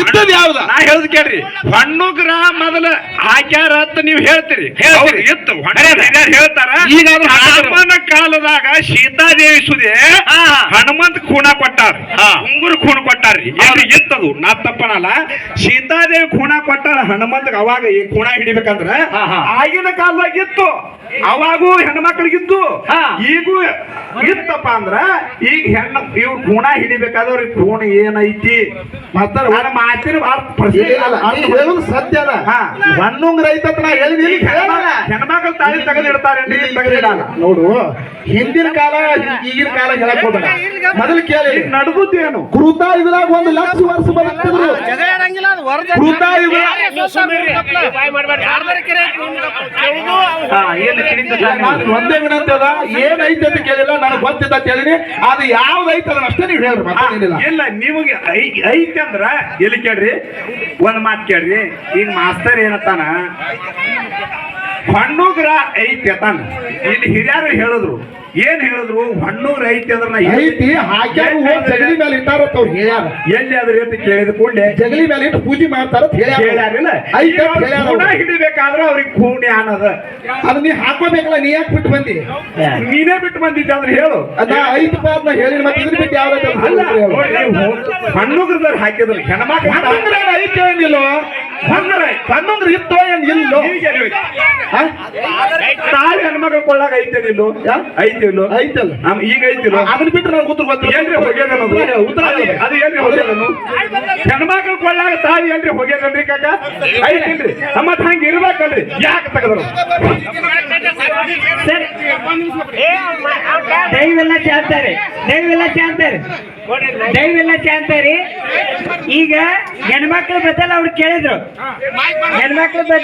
ಇದ್ದದ್ ಯಾವ್ದ? ನಾ ಹೇಳ್ದ್ ಕೇಳ್ರಿ. ಹೊಣ್ಣುಗ್ರ ಮೊದಲ ಹಾಕ್ಯಾರ ಅಂತ ನೀವು ಹೇಳ್ತೀರಿ. ಹೇಳ್ತೀರಿ. ಇತ್ತು. ಹೇಳ್ತಾರ ಈಗ. ರಾಮನ ಕಾಲದಾಗ ಸೀತಾದೇವಿ ಸುದೆ ಹನುಮಂತ ಖೂಣ ಕೊಟ್ಟಾರ. ಉಂಗುರು ಖೂಣ ಕೊಟ್ಟಾರ್ರಿ ಯಾರು ಇತ್ತದು? ನಾ ತಪ್ಪನಲ್ಲ. ಸೀತಾದೇವಿ ಖೂಣ ಕೊಟ್ಟಾರ ಹನುಮಂತ ಅವಾಗ ಈ ಖೂಣ ಹಿಡಿಬೇಕಂದ್ರ. ಆಗಿನ ಕಾಲದಾಗ ಇತ್ತು. ಅವಾಗೂ ಹೆಣ್ಮಕ್ಳಿಗಿದ್ದು. ಹಾ. ಈಗೂ ಇತ್ತಪ್ಪ ಅಂದ್ರ ಈಗ ಹೆಣ್ಣು ಇವ್ರು ಗುಣ ಹಿಡಿಬೇಕಾದವ್ರ ಗುಣ ಏನೈತಿ? ಮತ್ತ ಮಾತಿನ ಅರ್ಥ ಹೇಳುದು ಸತ್ಯ ಅದ ಹಾ. ಹಣ್ಣುಂಗ್ರ ಐತತ್ ನಾ ಹೆಣ್ಮ- ಹೆಣ್ಮಕ್ಳು ತಾಳಿ ತೆಗೆದಿಡ್ತಾರೇನ್ರಿ ನೋಡು ಹಿಂದಿನ ಕಾಲ ಈಗಿನ ಕಾಲ ಹೇಳಕ್ ಹೋದ ಮೊದಲು ಕೇಳಿ. ಏನು? ಕೃತ ಇದ್ರಾಗ ಒಂದು ಲಕ್ಷ ವರ್ಷ ಬದುಕ್ತಿದ್ರು. ಕೃತ ಇದ್ರ ಒಂದೇ ವಿನಂತಿ ಅದ ಏನೈತೆ ಅಂತ ಕೇಳಿಲ್ಲ ನನಗೆ ಗೊತ್ತಿದ್ದ ಅಂತ ಹೇಳಿನಿ. ಅದು ಯಾವ್ದೈತೆ ಅದನ್ನ ಅಷ್ಟೇ ನೀವು ಹೇಳ್ರಿ ಮತ್ತೇನಿಲ್ಲ ಇಲ್ಲ ನಿಮಗೆ ಐತೆ ಐತಿ ಅಂದ್ರ ಎಲ್ಲಿ ಕೇಳ್ರಿ? ಒಂದ್ ಮಾತು ಕೇಳ್ರಿ. ಈಗ ಮಾಸ್ತರ್ ಏನತ್ತಾನ? ಹಣ್ಣುಗ್ರ ಐತಿ ಅತಾನ ಇಲ್ಲಿ ಹಿರಿಯರು ಹೇಳಿದ್ರು ಏನ್ ಹೇಳಿದ್ರು? ಹಣ್ಣುಗ್ರ ಐತಿ ಅಂದ್ರ ನಾ ಎಲ್ಲಿ- ಐತಿ ಹಾಕ್ಯಾರು ಜಗಲಿ ಮೇಲೆ ಇಟ್ಟಾರತ್ತ ಅವ್ರು ಹೇಳ್ಯಾರ. ಎಲ್ಲಿ ಅದ್ರ ಅಂತ ಕೇಳಿದ ಕೂಡಲೇ. ಜಗಲಿ ಮೇಲೆ ಇಟ್ಟು ಪೂಜೆ ಮಾಡ್ತಾರ ಹೇಳ್ಯಾರಿಲ್ಲ. ಹಿಡಿಬೇಕಾದ್ರೆ ಅವ್ರಿಗೆ ಖೂಣಿ ಅನ್ನದ. ಅದ್ ನೀ ಹಾಕೋಬೇಕಲ್ಲ ನೀ ಯಾಕೆ ಬಿಟ್ಟು ಬಂದಿ? ನೀನೇ ಬಿಟ್ಟು ಬಂದಿದ್ದೆ ಅಂದ್ರೆ ಹೇಳು. ಅದ ಪಾದ್ನ ಅದನ್ನ ಹೇಳಿ ಮತ್ತೆ ಇದ್ರ ಬಿಟ್ಟು ಯಾವ ಹಣ್ಣುಗ್ರದವ್ರು ಹಾಕಿದ್ರು. ಹೆಣ್ಮಕ್ಳು ಹನ್ನೊಂದ್ರ ಐತೆ ಏನಿಲ್ಲೋ ಹಣ್ಣುಗ್ರ ಹನ್ನೊಂದ್ರ ಇತ್ತೋ. ಏನ್ ಇಲ್ಲೋ? ತಾಳಿ ಹೆಣ್ಮಕ್ಳು ಕೊಳ್ಳಾಗ ಐತೇನಿಲ್ಲೋ ಐತಿಲ್ಲೋ? ಐತಲ್ಲ. ನಮ್ ಈಗ ಐತಿಲ್ಲ? ಅದನ್ನ ಬಿಟ್ಟು ನನಗೆ ಉತ್ತರ ಗೊತ್ತಿಲ್ಲ. ಏನ್ರಿ ಹೋಗ್ಯದನ್ನೋದು ಉತ್ತರ ಅದು- ಏನ್ರಿ ಹೋಗ್ಯದನ್ನು ಹೆಣ್ಮಕ್ಳು ಕೊಳ್ಳಾಗ ತಾಳಿ ಏನ್ರಿ ಹೋಗ್ಯದನ್ರಿ ಕಾಕ? ಐತಿಲ್ರಿ. ನಮ್ಮ ಹಂಗ ಇರ್ಬೇಕಲ್ರಿ. ಯಾಕೆ ತೆಗದ್ರು? ದೈವೆಲ್ಲ ಚಾಂತಾರೆ ದೈವೆಲ್ಲ ಚಾಂತಾರೆ ದೈವೆಲ್ಲ ಚಾಂತಾರೆ ಈಗ ಹೆಣ್ಮಕ್ಳ ಬದಲ ಅವ್ರು ಕೇಳಿದ್ರು. ಹೆಣ್ಮಕ್ಳ ಬದಲ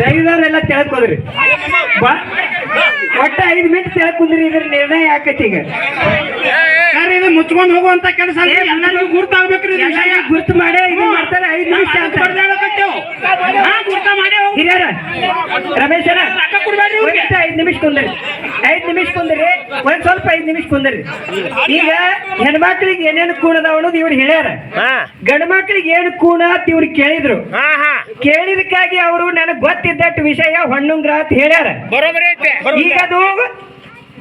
ದೈವದವರೆಲ್ಲ ತಿಳ್ಕೊಂಡ್ರಿ ಒಟ್ಟ ಐದು ಮಿನಿಟ್ ತಿಳ್ಕೊಂಡ್ರಿ ಇದ್ರ ನಿರ್ಣಯ ಯಾಕೈತಿ ಈಗ? ಇದು ಮುಚ್ಕೊಂಡು ಹೋಗುವಂತ ಕೆಲಸ ಎಲ್ಲರಿಗೂ ಗುರ್ತಾಗ್ಬೇಕ್ರಿ. ಗುರ್ತು ಮಾಡಿ ಇದು ಮಾಡ್ತಾರೆ ಐದು ನಿಮಿಷ ಅಂತ. ಗುರ್ತ ಮಾಡಿ. ಹಿರಿಯರ ಇವ್ರಿಗೆ. ಐದು ನಿಮಿಷ ಕುಂದ್ರಿ. ಐದು ನಿಮಿಷ ಕುಂದ್ರಿ ಒಂದ್ ಸ್ವಲ್ಪ ಐದು ನಿಮಿಷ ಕುಂದ್ರಿ. ಈಗ ಹೆಣ್ಮಕ್ಳಿಗೆ ಏನೇನು ಅದಾವ ಅನ್ನೋದು ಇವ್ರು ಹೇಳ್ಯಾರ. ಗಂಡ ಮಕ್ಳಿಗೆ ಏನು ಕೂಣ ಅಂತ ಇವ್ರು ಕೇಳಿದ್ರು. ಕೇಳಿದಕ್ಕಾಗಿ ಅವರು ನನಗೆ ಗೊತ್ತಿದ್ದಟ್ ವಿಷಯ ಹೊಣ್ಣುಂಗ್ರ ಅಂತ ಹೇಳ್ಯಾರ. ಈಗ ಅದು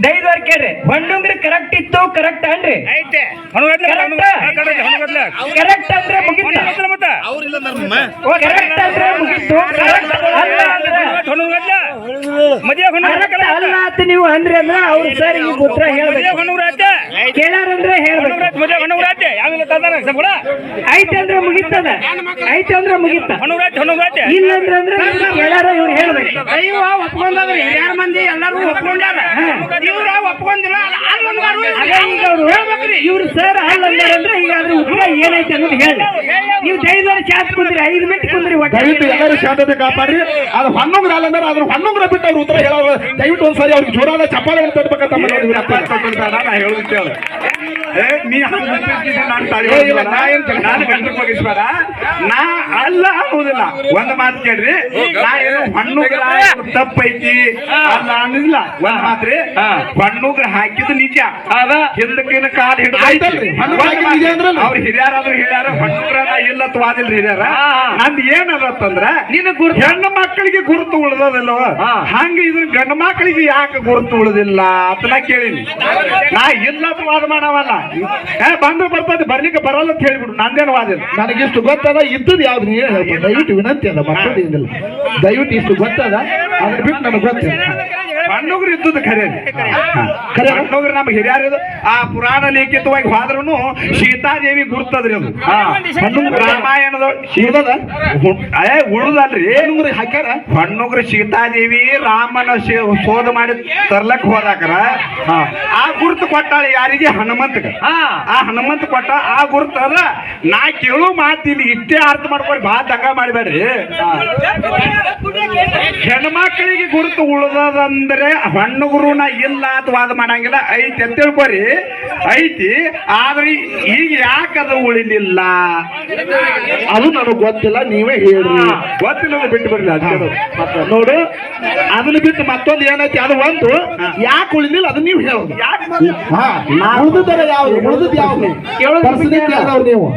ದೈದವ್ರು ಕೇಳ್ರಿ ಹೊಣ್ಣುಂಗ್ರ ಕರೆಕ್ಟ್ ಇತ್ತು ಕರೆಕ್ಟ್ ಅನ್ರಿ. ಐತೆ. ಕರೆಕ್ಟ್ ಅಂದ್ರೆ ಮುಗಿತ್ತು ಕರೆಕ್ಟ್ ಅಂದ್ರೆ ಮುಗಿತು. ಕರೆಕ್ಟ್ ಅಲ್ಲ ಅಂದ್ರೆ ಕರೆಕ್ಟ್ ಅಲ್ಲ ಅಂತ ನೀವು ಅಂದ್ರಿ ಅಂದ್ರೆ ಅವ್ರು ಸರ್ ಈ ಉತ್ತರ ಹೇಳ್ಬೇಕು. ಕೇಳಾರಂದ್ರೆ ಹೇಳ್ಬೇಕು. ಐತೆ ಅಂದ್ರೆ ಮುಗಿತದ. ಐತೆ ಅಂದ್ರೆ ಮುಗಿತ. ಇಲ್ಲ ಅಂದ್ರೆ ಅಂದ್ರೆ ಕೇಳಾರ ಇವ್ರು ಹೇಳ್ಬೇಕು. ಅಯ್ಯೋ ಒಪ್ಕೊಂಡಾರ ಹಿರಿಯರ ಮಂದಿ ಎಲ್ಲರೂ ಒಪ್ಕೊಂಡಾರ ಇವ್ರ ಒಪ್ಕೊಂಡಿಲ್ಲ? ಅದೇ ಈಗ ಅವ್ರು ಹೇಳ್ಬೇಕ್ರಿ. ಇವ್ರು ಸರ್ ಅಲ್ಲ ಅಂದ್ರೆ ಈಗ ಅದ್ರ ಉಪಯೋಗ ಏನೈತೆ ಅನ್ನೋದು ಹೇಳಿ. ನೀವು ದೈವದವ್ರು ಚಾತ್ ಕುಂದ್ರಿ ಐದು ಮಿನಿಟ್ ಕುಂದ್ರಿ ದಯವಿಟ್ಟು ಎಲ್ಲರೂ ಶಾಂತತೆ ಕಾಪಾಡ್ರಿ. ಅದು ಹನ್ನೊಂದ್ರ ಅಲ್ಲ ಅಂದ್ರೆ ಅದ್ರ ಹನ್ನೊಂದ್ರ ಬಿಟ್ಟು ಅವ್ರ ಉತ್ತರ ಹೇಳೋ ದಯವಿಟ್ಟು ಒಂದ್ಸರಿ ಅವ್ರಿಗೆ ಜೋರಾದ ಚಪ್ಪಾಳೆ ತಡ್ಬೇಕಂತ. ನಾನು ಗಂಟು ನಾ ಅಲ್ಲ ಅನ್ನೋದಿಲ್ಲ ಒಂದ್ ಮಾತು ಕೇಳ್ರಿ. ನಾ ಏನು ಹಣ್ಣುಗ್ರ ತಪ್ಪೈತಿ. ಅಲ್ಲ ಅನ್ನೋದಿಲ್ಲ. ಒಂದ್ ಮಾತ್ರಿ. ಹಣ್ಣುಗ್ರ ಹಾಕಿದ್ದು ನಿಜ. ಅದ ಹಿಂದಕ್ಕಿನ ಕಾಲ್ ಆಯ್ತಲ್ರಿ, ಹಣ್ಣುಗ್ರ ಹಾಕಿದ್ದು ನಿಜ ಅಂದ್ರಲ್ಲ? ಅವ್ರ ಹಿರಿಯರಾದ್ರು ಹೇಳ್ಯಾರ ಹಣ್ಣುಗ್ರನ ಇಲ್ಲ ವಾದಿಲ್ರಿ ಹಿರಿಯರ ನಂದ್ ಏನದಂದ್ರ ಹೆಣ್ಣು ಮಕ್ಕಳಿಗೆ ಗುರುತು ಉಳ್ದದಿಲ್ಲವ ಹಂಗ ಇದನ್ನ ಗಂಡು ಮಕ್ಕಳಿಗೆ ಯಾಕೆ ಗುರುತು ಉಳಿದಿಲ್ಲ ಅಂತ ನಾ ಕೇಳಿನಿ ನಾ ಇಲ್ಲ ಅಂತ ವಾದ ಮಾಡವಲ್ಲ ಏ ಬಂದು ಬರ್ತದೆ ಬರ್ಲಿಕ್ಕೆ ಬರಲ್ಲ ಅಂತ ಹೇಳ್ಬಿಡು ನಂದೇನು ವಾದಿಲ್ಲ ನನಗಿಷ್ಟು ಗೊತ್ತದ ಇದ್ದದ್ದು ಯಾವ್ದು ನೀವೇ ಹೇಳ್ಬೋದು ದಯವಿಟ್ಟು ವಿನಂತಿ ಅದ ಮತ್ತೊಂದು ಏನಿಲ್ಲ ದಯವಿಟ್ಟು ಇಷ್ಟು ಗೊತ್ತದ ಅದ್ರ ಬಿಟ್ಟು ನನಗೆ ಗೊತ್ತಿಲ್ಲ ಹಣ್ಣುಗ್ರು ಇದ್ದುದು ಖರೆ ಹಣ್ಣುಗ್ರು ನಮ್ಗೆ ಹಿರಿಯರು. ಆ ಪುರಾಣ ಲಿಖಿತವಾಗಿ ಹೋದ್ರೂ ಸೀತಾದೇವಿ ಗುರ್ತದ್ರಿ ಅದು. ರಾಮಾಯಣದ ಸೀತದ ಅಯ್ಯ ಉಳುದಲ್ರಿ. ಏನು ಹಣ್ಣುಂಗ್ರಿ ಹಾಕ್ಯಾರ? ಹಣ್ಣುಗ್ರು ಸೀತಾದೇವಿ ರಾಮನ ಶೋಧ ಮಾಡಿ ತರ್ಲಕ್ ಹೋದಾಕರ. ಆ ಗುರುತು ಕೊಟ್ಟಾಳ ಯಾರಿಗೆ? ಹನುಮಂತಗ. ಆ ಹನುಮಂತ ಕೊಟ್ಟ ಆ ಗುರುತು ಅದ ನಾ ಕೇಳು ಮಾತು ಇಲ್ಲಿ ಇಷ್ಟೇ ಅರ್ಥ ಮಾಡ್ಕೊಂಡು ಬಾ ದಂಗ ಮಾಡಬೇಡ್ರಿ ಹೆಣ್ಮಕ್ಳಿಗೆ ಗುರುತು ಉಳ್ದದಂದ್ರೆ ಹಣ್ಣುಗುರುನ ಇಲ್ಲ ಅಥವಾ ವಾದ ಮಾಡಂಗಿಲ್ಲ ಐತಿ ಅಂತ ತಿಳ್ಕೊರಿ ಐತಿ ಆದ್ರೆ ಈಗ ಯಾಕೆ ಅದು ಉಳಿಲಿಲ್ಲ? ಅದು ನನಗೆ ಗೊತ್ತಿಲ್ಲ ನೀವೇ ಹೇಳಿ ಗೊತ್ತಿಲ್ಲ ಬಿಟ್ಟು ಬರ್ಲಿ ಅದ್ ನೋಡು ಅದನ್ನ ಬಿಟ್ಟು ಮತ್ತೊಂದು ಏನೈತಿ ಅದು ಒಂದು. ಯಾಕೆ ಉಳಿಲಿಲ್ಲ ಅದು ನೀವು ಹೇಳೋದು. ಯಾಕೆ ಉಳಿದಿದ್ದಾರೆ ಯಾವ್ದು? ಉಳಿದದ್ ಯಾವ್ದು? ನೀವು?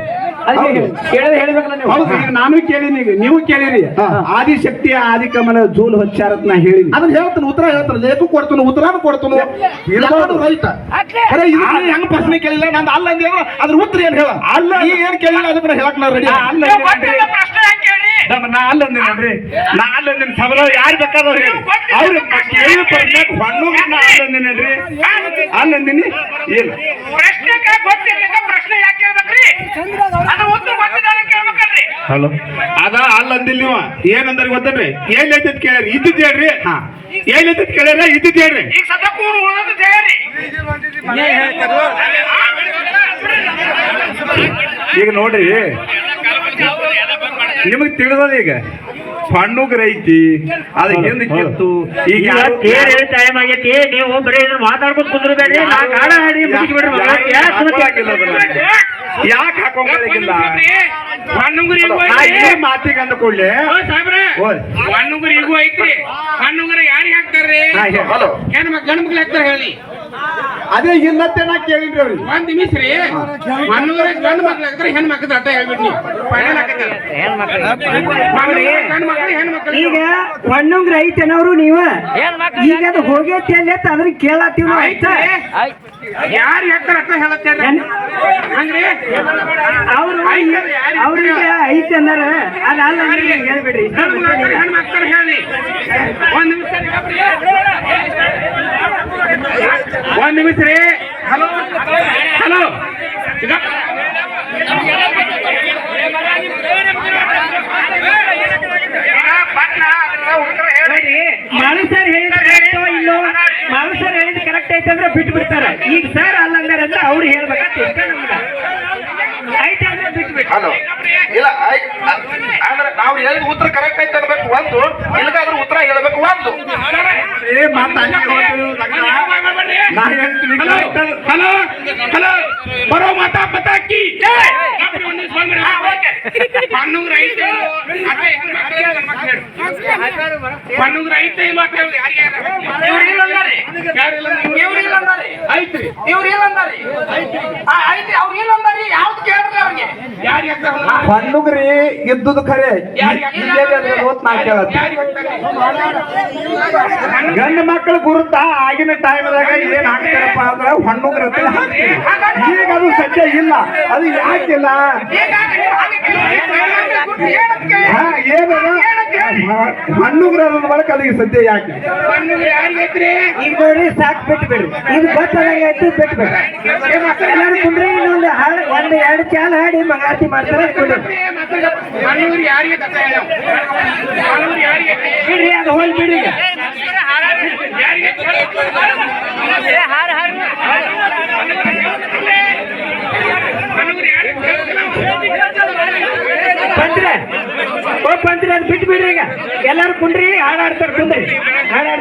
ಹೇಳ್ಬೇಕಲ್ಲ ನೀವು? ಹೌದು ಈಗ ನಾನು ಕೇಳಿನಿ ಈಗ ನೀವು ಕೇಳಿರಿ. ಆದಿಶಕ್ತಿ ಆದಿಶಕ್ತಿಯ ಆದಿಕಮಲ ಜೂಲ್ ಹೊಚ್ಚಾರತ್ ನಾ ಹೇಳಿನಿ. ಅದನ್ನ ಹೇಳ್ತಾನೆ ಉತ್ತರ ಹೇಳ್ತಾನೆ ಲೇಖು ಕೊಡ್ತಾನೆ ಉತ್ತರಾನು ಕೊಡ್ತಾನು. ಇರ್ಬೋದು. ರೈತ. ಅರೆ ಇದು ಹೆಂಗ್ ಪ್ರಶ್ನೆ ಕೇಳಿಲ್ಲ? ನಂದು ಅಲ್ಲ ಅಂದ್ರೆ ಅದ್ರ ಉತ್ತರ ಏನ್ ಹೇಳ? ಅಲ್ಲ. ನೀ ಏನ್ ಕೇಳಿಲ್ಲ ಅದನ್ನ ಹೇಳಕ್ ನಾ ರೆಡಿ ನಾ ಅಲ್ಲ. ಪ್ರಶ್ನೆ ಹೆಂಗ್ ಕೇಳಿ? ನಮ್ಮ ನಾ ಅಲ್ಲ ಅಂದಿನಿ ನಾ ಅಲ್ಲ ಅಂದಿನಿ ಸಬಲ ಯಾರು ಬೇಕಾದವ್ರು ಹೇಳಿ. ಅವ್ರು ಕೇಳಿ. ಹಣ್ಣು ನಾ ಅಲ್ಲ ಅಂದಿನಿ ಅಲ್ಲ ಅಂದಿನಿ? ಇಲ್ಲ. ಪ್ರಶ್ನೆ ಗೊತ್ತಿರ್ಲಿಕ್ಕ ಪ್ರಶ್ನೆ ಯಾಕೆ ಕೇಳ್ಬೇಕ್ರಿ ಅದು ಉತ್ತರ ಗೊತ್ತಿದ್ದಾನೆ ಕೇಳ್ಬೇಕಲ್ರಿ ಹಲೋ. ಅದ ಅಲ್ಲ ಅಂದಿಲ್ಲ ನೀವು. ಏನಂದ್ರೆ ಗೊತ್ತೇನ್ರಿ? ಏನ್ ಐತಿ ಕೇಳ್ರಿ ಇದ್ದಿದ್ ಹೇಳ್ರಿ. ಹಾ. ಏನ್ ಐತಿ ಕೇಳ್ಯಾರ? ಇದ್ದಿದ್ ಹೇಳ್ರಿ. ಈಗ ನೋಡ್ರಿ ನಿಮಗ್ ತಿಳಿದದ ಈಗ? ಪಣ್ಣುಗ್ ಐತಿ ಅದ ಹಿಂದ್ ಕಿತ್ತು ಈಗ ಟೈಮ್ ಆಗೈತಿ ನೀವು ಬರೀ ಮಾತಾಡ್ಕೊಂಡು ಕುಂದ್ರಬೇಡ್ರಿ. ನಾ ಕಾಡ ಹಾಡಿ ಮುಗಿಸ್ಬಿಡ್ರಿ ಮಗ. ಯಾಕ್ ಐತ್ರಿ ಈ ಮಾತಿಗೆ ಅಂದ ಕೂಡ್ಲೆ ಓ ಸಾಹೇಬ್ರೆ ಓಯ್. ಹಣ್ಣುಂಗ್ರಿ ಈಗೂ ಐತ್ರಿ? ಹಣ್ಣುಂಗುರ ಯಾರಿಗೆ ಹಾಕ್ತಾರ್ರಿ? ಹಾ, ಹೇ- ಹಲೋ. ಹೆಣ್ಣು ಮಕ್ಳು ಗಂಡು ಮಕ್ಳು ಹಾಕ್ತಾರ ಹೇಳಿ. ಅದೇ ಇಲ್ಲತ್ತೆ ನಾ ಕೇಳಿದ್ರಿ ಅವ್ರಿಗೆ. ಒಂದ್ ನಿಮಿಷ ರೀ. ಹಣ್ಣುಂಗ್ರ ಗಂಡ ಮಕ್ಳು ಹಾಕ್ತಾರ ಹೆಣ್ಣು ಮಕ್ಳು ಅಟ್ಟ ಹೇಳ್ಬಿಡ್ನಿ ಫೈನಲ್ ಗಂಡು ಮಕ್ಳು ಹೆಣ್ಣು ಮಕ್ಳು ಈಗ ಹೊಣ್ಣುಂಗ್ರ ಐತೆನವ್ರು ನೀವ? ಈಗ ಅದು ಹೋಗೈತಿ ಅಲ್ಲಿ ಅಂತ ಅದನ್ನ ಕೇಳತ್ತೀವಿ ನಾವು ಆಯ್ತಾ ಯಾರು ಹೇಳ್ತಾರ ಅಟ್ಟ ಹೇಳತ್ತೇನೆ ಹಂಗ್ರಿ? ಅವ್ರು ಅವ್ರಿಗೆ ಐತೆ ಅಂದಾರ. ಅದ ಅಲ್ಲ ಅಂದ್ರೆ ಹಿಂಗ್ ಹೇಳ್ಬಿಡ್ರಿ. ಹೆಣ್ ಮಕ್ಳು ಹೇಳಿ. ಒಂದ್ ನಿಮಿಷ. ಒಂದ್ ನಿಮಿಷ ರೀ ಹಲೋ ಹಲೋ. ಈಗ ಮಾಳು ಸರ್ ಹೇಳಿದ ಕರೆಕ್ಟೋ ಇಲ್ಲೋ? ಮಾಳು ಸರ್ ಹೇಳಿದ ಕರೆಕ್ಟ್ ಐತೆ ಅಂದ್ರೆ ಬಿಟ್ಟು ಬಿಡ್ತಾರೆ. ಈಗ ಸರ್ ಅಲ್ಲ ಅಂದಾರ ಅಂದ್ರೆ ಅವ್ರು ಹೇಳ್ಬೇಕಂತ ಇಷ್ಟ ನಮ್ಗ. ಐತೆ ಅಂದ್ರೆ ಬಿಟ್ಟು ಬಿಟ್ಟು ಹಲೋ. ಇಲ್ಲ ನಾವು ಹೇಳಿದ ಉತ್ತರ ಕರೆಕ್ಟ್ ಐತೆ ಅನ್ಬೇಕು ಒಂದು ಇಲ್ಲದಾದ್ರೂ ಉತ್ತರ ಹೇಳ್ಬೇಕು ಒಂದು ಹಲೋ ಹಲೋ ಬರೋ ಮಾತಾ ಪತಾಕಿ ಪಣ್ಣುಗ್ರ ಐತೆ ಇಲ್ವೋ? ಅದೇ ಹೆಣ್ಣು ಮಕ್ಳು ಐತ್ರಿ ಇವ್ರು ಆ, ಐತ್ರಿ ಅವ್ರು ಏನಂದಾರಿ ಯಾವ್ದು ಕೇಳಿದ್ರೆ ಅವ್ರಿಗೆ. ಯಾರಿಗೆ? ಹಣ್ಣುಗ್ರಿ ಇದ್ದುದು ಖರೆ? ಗಂಡ ಮಕ್ಕಳು ಗುರುತ ಆಗಿನ ಟೈಮ್ದಾಗ ಏನ್ ಹಾಕ್ತಾರಪ್ಪ ಅಂದ್ರೆ ಹಣ್ಣುಗ್ರ ಈಗ ಅದು ಸತ್ಯ ಇಲ್ಲ. ಅದು ಯಾಕಿಲ್ಲ ಹಣ್ಣುಗ್ರ ಬಳಕ ಅದಕ್ಕೆ ಸದ್ಯ ಯಾಕೆ ಈಗ ನೋಡಿ ಸಾಕ್ ಬಿಟ್ಟು ಬಿಡ್ರಿ ಇದು ಗೊತ್ತಾದಂಗ ಆಯ್ತು ಬಿಟ್ಟು ಬಿಡ್ರಿ ಎಲ್ಲರೂ ಕುಂಡ್ರಿ ಇನ್ನೊಂದು ಹಾಡು ಒಂದು ಎರಡು ಚಾಲ ಹಾಡಿ ಮಂಗಾರತಿ ಮಾಡ್ತಾರೆ ಕುಂಡ್ರಿ ಮಣ್ಣೂರು ಯಾರಿಗೆ ಕಥೆ ಹೇಳು? ಮಣ್ಣೂರು ಯಾರಿಗೆ ಬಿಡ್ರಿ ಅದು ಹೋಲ್ ಬಿಡಿ ಈಗ ಯಾರಿಗೆ ಮಣ್ಣೂರು ಯಾರಿಗೆ ಬಂದ್ರೆ ಓ ಬಂದ್ರೆ ಅದು ಬಿಟ್ಟು ಬಿಡ್ರಿ ಈಗ. ಎಲ್ಲರೂ ಕುಂಡ್ರಿ ಹಾಡಾಡ್ತಾರೆ ಕುಂದ್ರಿ. ಹಾಡಾಡ್ತಾರೆ